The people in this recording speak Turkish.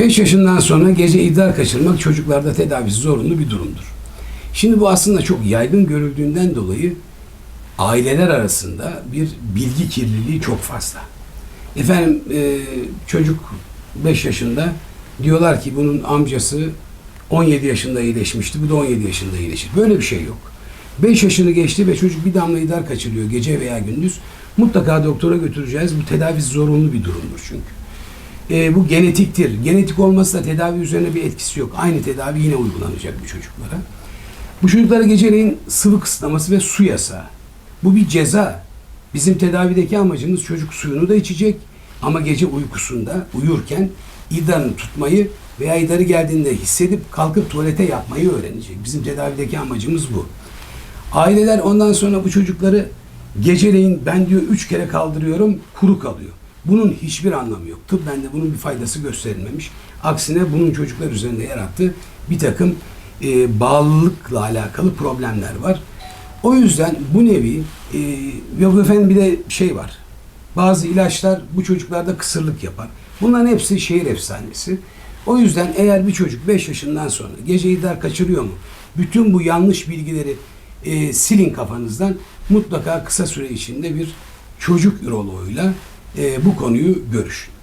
5 yaşından sonra gece idrar kaçırmak çocuklarda tedavisi zorunlu bir durumdur. Şimdi bu aslında çok yaygın görüldüğünden dolayı aileler arasında bir bilgi kirliliği çok fazla. Efendim e, çocuk 5 yaşında diyorlar ki bunun amcası 17 yaşında iyileşmişti. Bu da 17 yaşında iyileşir. Böyle bir şey yok. 5 yaşını geçti ve çocuk bir damla idrar kaçırıyor gece veya gündüz. Mutlaka doktora götüreceğiz. Bu tedavisi zorunlu bir durumdur çünkü. E, bu genetiktir. Genetik olması da tedavi üzerine bir etkisi yok. Aynı tedavi yine uygulanacak bu çocuklara. Bu çocuklara geceleyin sıvı kısıtlaması ve su yasağı. Bu bir ceza. Bizim tedavideki amacımız çocuk suyunu da içecek ama gece uykusunda uyurken idrarını tutmayı veya idrarı geldiğinde hissedip kalkıp tuvalete yapmayı öğrenecek. Bizim tedavideki amacımız bu. Aileler ondan sonra bu çocukları geceleyin ben diyor üç kere kaldırıyorum kuru kalıyor. Bunun hiçbir anlamı yok. Tıbben de bunun bir faydası gösterilmemiş. Aksine bunun çocuklar üzerinde yarattığı bir takım e, bağlılıkla alakalı problemler var. O yüzden bu nevi e, yok efendim bir de şey var. Bazı ilaçlar bu çocuklarda kısırlık yapar. Bunların hepsi şehir efsanesi. O yüzden eğer bir çocuk 5 yaşından sonra gece idrar kaçırıyor mu? Bütün bu yanlış bilgileri e, silin kafanızdan. Mutlaka kısa süre içinde bir çocuk üroloğuyla e, bu konuyu görüşün.